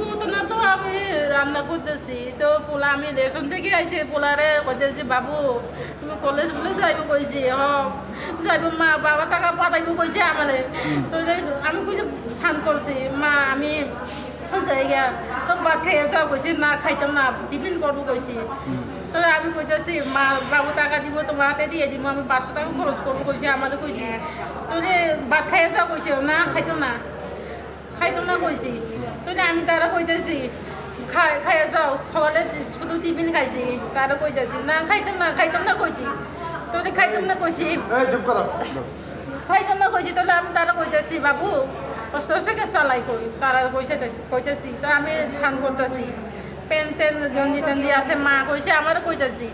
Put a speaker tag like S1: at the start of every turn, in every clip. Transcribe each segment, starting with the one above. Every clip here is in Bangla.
S1: ঘটনা তো আমি রান্না করতেছি। তো পোলা আমি রেশন থেকে আইছি পোলারে কইতেছি বাবু তুমি কলেজ বলে যাইব কইছি? হ যাইব মা বাবা টাকা পাঠাইব কইছে আমারে। তো আমি কইছি স্নান করছি মা আমি জায়গা তো ভাত খাইয়ে যাও কইছি না খাইতাম না টিফিন করব কইছি। তো আমি কইতেছি মা বাবু টাকা দিব তোমার হাতে দিয়ে দিব আমি পাঁচশো টাকা খরচ করব কইছি আমাদের কইছি। তো যে ভাত খাইয়ে যাও কইছে না খাইতাম না। খাইতাম না কইছি তো আমি তারা কইতেছি খাই খাইয়ে যাও সকালে শুধু টিফিন খাইছি তারা কইতেছি না খাইতাম না খাইতাম না কইছি তো যে খাইতাম না কইছি খাইতাম না কইছি তাহলে আমি তারা কইতেছি বাবু কষ্ট থেকে চালাই কই তারা কইছে কইতেছি তো আমি স্নান করতেছি পেন টেন গঞ্জি টঞ্জি আছে মা কইছে আমারও কইতেছি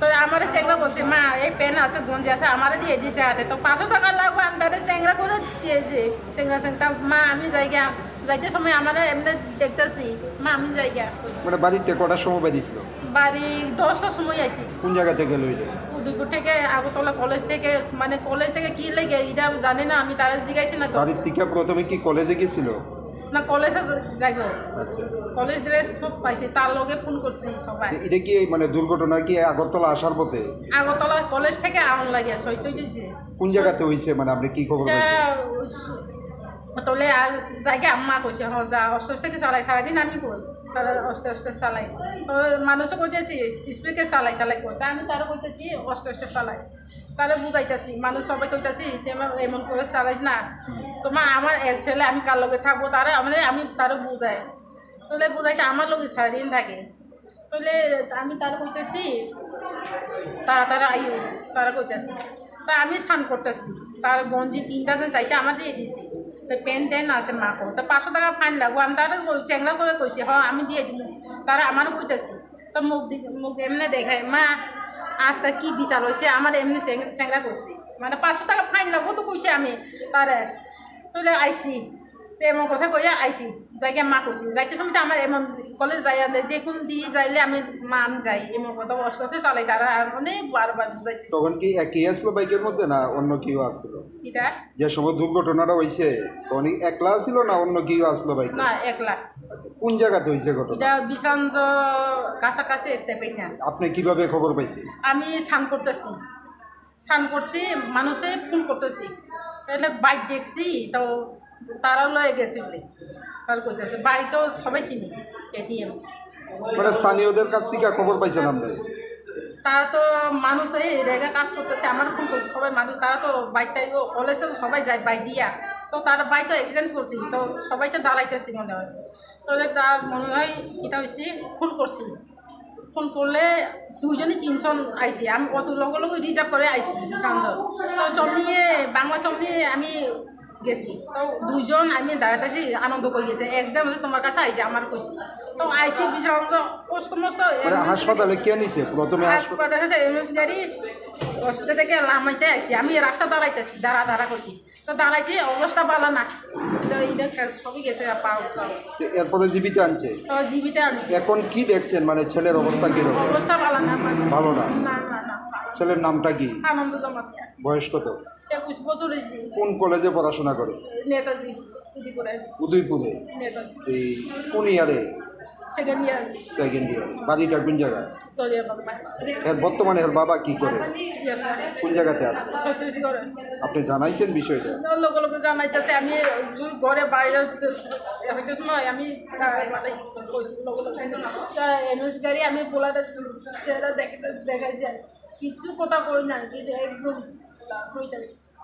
S1: তো আমার চেংরা বলছে মা এই পেন আছে গঞ্জি আছে আমারে দিয়ে দিছে হাতে। তো পাঁচশো টাকা লাগবে আমি তাদের চেংরা করে দিয়েছি। চেংরা চেংরা মা আমি যাইগা যাইতে সময় আমার এমনি দেখতেছি। মা আমি যাইগা
S2: মানে বাড়িতে কটার সময় বেরিয়েছিল
S1: বাড়ি দশটার সময় আসি
S2: কোন জায়গা থেকে লইলে
S1: উদয়পুর থেকে আগরতলা কলেজ থেকে মানে কলেজ থেকে কি লেগে এটা জানি না আমি তারা জিজ্ঞাসি না
S2: বাড়ির থেকে প্রথমে কি কলেজে গেছিল?
S1: না কলেজে যাইব। কলেজ ড্রেস খুব পাইছি তার লগে ফোন করছি সবাই।
S2: এটা কি মানে দুর্ঘটনা কি আগরতলা আসার পথে?
S1: আগরতলা কলেজ থেকে আগুন লাগে সইতে দিছে
S2: কোন জায়গাতে হইছে? মানে আপনি কি খবর পাইছেন?
S1: তাহলে আর জায়গা আম্মা কইছে হ্যাঁ যা অসুস্থ থেকে চালাই সারাদিন আমি কই? তারা অস্তে অস্তে চালাই মানুষও কইতেছি স্পিডকে চালাই চালাই কই? তা আমি তারা কইতেছি, অস্তে অস্তে চালাই। তারা বুঝাইতেছি, মানুষ সবাই কইতেছি এমন করে চালাইস না। তোমার আমার এক ছেলে, আমি কার লগে থাকব? তারা মানে আমি তারা বুঝাই। তাহলে বুঝাইতে আমার লগে সারাদিন থাকে। তাহলে আমি তারা কইতেছি, তারা তারা আইও তারা কইতেছি। তা আমি স্নান করতেছি। তার গঞ্জি তিনটা চাইতে আমার দিয়ে দিছি। তো পেন টেন আছে মাকো তো পাঁচশো টাকা ফাইন লাগবো আমি তারা চেংলা করে কইছি হ আমি দিয়ে দিব তারা আমারও কইতেছি তো মুখ মুখ এমনি দেখায় মা আজকাল কি বিচার হয়েছে আমার এমনি চেং- চেংরা করছি মানে পাঁচশো টাকা ফাইন লাগবো তো কইছি আমি তারে তোলে আইসি তো এমন কথা কইয়া আইসি যাইকে মা কইছি যাইতে সময় তো আমার এমন কলেজ যাই আনতে যে কোন দিয়ে যাইলে আমি মা আমি যাই এমন কথা অস্তে অস্তে চালাই তারা আর অনেক বারবার যাইতেছি।
S2: তখন কি একই আসলো বাইকের মধ্যে না অন্য কেউ আসলো
S1: এটা
S2: যে সময় দুর্ঘটনাটা হয়েছে তখন একলা আসছিল না অন্য কেউ আসলো বাইকে?
S1: না একলা।
S2: আচ্ছা, কোন জায়গাতে হয়েছে ঘটনা?
S1: এটা বিশাঞ্জ কাছাকাছি এতে পাই না
S2: আপনি কীভাবে খবর পাইছেন?
S1: আমি স্নান করতেছি। স্নান করছি মানুষে ফোন করতেছি। তাহলে বাইক দেখছি তো তারা লয়ে গেছে বলে। তার কইতেছে বাইক তো সবাই চিনি এটিএম
S2: মানে স্থানীয়দের কাছ থেকে খবর পাইছেন আপনি?
S1: তারা তো মানুষ এই রেগা কাজ করতেছে আমার ফোন করছে সবাই মানুষ তারা তো বাইকটাই ও কলেজে তো সবাই যায় বাইক দিয়া। তো তারা বাইক তো অ্যাক্সিডেন্ট করছি তো সবাই তো দাঁড়াইতেছি মনে হয়। তাহলে তার মনে হয় কীটা হয়েছে ফোন করছি। ফোন করলে দুইজনে তিনজন আইসি আমি কত লগে লগে রিজার্ভ করে আইসি বিশান্ত তো। চমনিয়ে বাংলা চমনিয়ে আমি গেছি। তো দুইজন আমি দাঁড়াইতেছি আনন্দ করে গেছে। একজন হচ্ছে তোমার কাছে আইসি আমার কইছি। তো আইসি কষ্ট মস্ত
S2: মানে হাসপাতালে কে নিছে? প্রথমে হাসপাতাল
S1: হাসপাতালে এমএস গাড়ি হসপিটাল থেকে লামাইতে আসছি আমি রাস্তা দাঁড়াইতেছি দাঁড়া দাঁড়া করছি। তো দাঁড়াইতে অবস্থা ভালো না। সবই গেছে
S2: এরপরে জীবিত আনছে?
S1: তো জীবিত আনছি।
S2: এখন কি দেখছেন? মানে ছেলের অবস্থা কীরকম?
S1: অবস্থা ভালো না।
S2: ভালো না? ছেলের নামটা কি?
S1: আনন্দ
S2: বয়স কত?
S1: একুশ বছর হয়েছি।
S2: কোন কলেজে পড়াশোনা করে?
S1: নেতাজি
S2: উদয়পুরে।
S1: নেতাজি।
S2: এই কোন ইয়ারে?
S1: সেকেন্ড ইয়ার
S2: সেকেন্ড ইয়ারে বাড়িটা কোন জায়গায়? বর্তমানে এর বাবা কি করে? কোন জায়গাতে আছে? আপনি জানাইছেন বিষয়টা?
S1: লোকে লোকে জানাইতেছে আমি ঘরে বাইরে হইতে সময় আমি মানে এমএস গাড়ি আমি পোলাতে চেহারা দেখে দেখাইছি। কিছু কথা কই না যে একদম